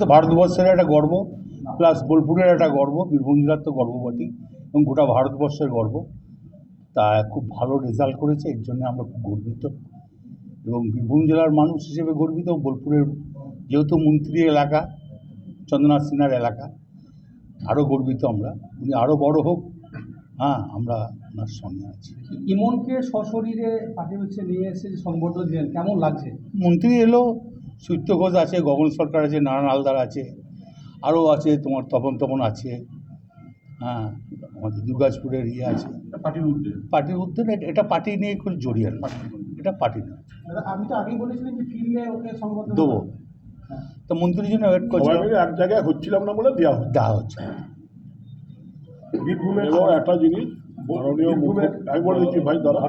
তো ভারতবর্ষের একটা গর্ব প্লাস বোলপুরের একটা গর্ব বীরভূম জেলার তো গর্ব বটেই এবং গোটা ভারতবর্ষের গর্ব। তা খুব ভালো রেজাল্ট করেছে এর জন্য আমরা খুব গর্বিত। এবং বীরভূম জেলার মানুষ হিসেবে গর্বিত বোলপুরের যেহেতু মন্ত্রী এলাকা চন্দ্রনাথ সিনহার এলাকা আরও গর্বিত আমরা। উনি আরও বড় হোক হ্যাঁ আমরা ওনার সঙ্গে আছি। ইমনকে সশরীরে পাঠিয়ে হচ্ছে নিয়ে এসে যে সংবর্ধনা দিলেন কেমন লাগছে? মন্ত্রী এলো সূত্য ঘোষ আছে গগন সরকার আছে নারায়ণ হালদার আছে আরও আছে তোমার তপন তপন আছে হ্যাঁ আমাদের দুর্গাজপুরের ইয়ে আছে। পার্টির উদ্যোগে পার্টির উদ্যোগ এটা পার্টি নিয়ে খুব জড়িয়ে এটা পার্টি না। আমি তো আগেই বলেছিলেন যে ফিল্মে ওকে সংবর্ধনা দেবো। তো মন্ত্রীর জন্য ওয়েট করছে। এক জায়গায় হচ্ছিলাম না বলে দেওয়া হচ্ছে। দেওয়া হচ্ছে। বীরভূমের একটা জিনিস মাননীয় মুখ্য আমি বলে দিচ্ছি ভাই দাদা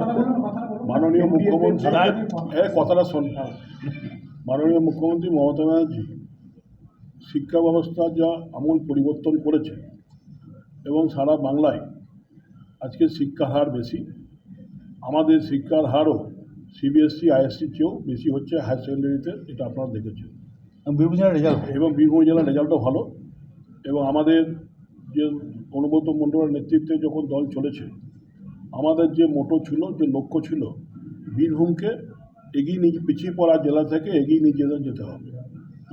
মাননীয় মুখ্যমন্ত্রী এই কথাটা শোন। মাননীয় মুখ্যমন্ত্রী মমতা ব্যানার্জি শিক্ষা ব্যবস্থার যা আমূল পরিবর্তন করেছে এবং সারা বাংলায় আজকে শিক্ষার হার বেশি আমাদের শিক্ষার হারও সিবিএসসি আইএসসির চেয়েও বেশি হচ্ছে হায়ার সেকেন্ডারিতে এটা আপনারা দেখেছেন। বীরভূম জেলার রেজাল্ট এবং বীরভূম জেলার রেজাল্টও ভালো এবং আমাদের যে অনুব্রত মণ্ডলের নেতৃত্বে যখন দল চলেছে আমাদের যে মোটো ছিল যে লক্ষ্য ছিল বীরভূমকে এগিয়ে নিয়ে পিছিয়ে পড়া জেলা থেকে এগিয়ে নিয়ে যেতে যেতে হবে।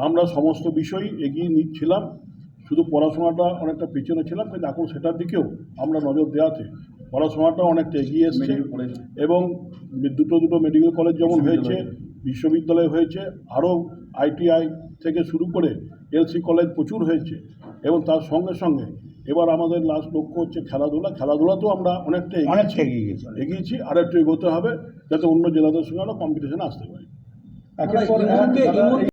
আমরা সমস্ত বিষয়ই এগিয়ে নিচ্ছিলাম। শুধু পড়াশোনাটা অনেকটা পিছনে ছিলাম কিন্তু এখন সেটার দিকেও আমরা নজর দেওয়াতে পড়াশোনাটা অনেকটা এগিয়ে এসছে। এবং দুটো দুটো মেডিকেল কলেজ যেমন হয়েছে বিশ্ববিদ্যালয় হয়েছে আরও আইটিআই থেকে শুরু করে এলসি কলেজ প্রচুর হয়েছে। এবং তার সঙ্গে সঙ্গে এবার আমাদের লাস্ট লক্ষ্য হচ্ছে খেলাধুলা। খেলাধুলা তো আমরা অনেকটা এগিয়েছি অনেকটা এগিয়ে গেছি। এগিয়েছি আর একটু এগোতে হবে যাতে অন্য জেলাদের সঙ্গে আমরা কম্পিটিশনে আসতে পারি। একের পর এক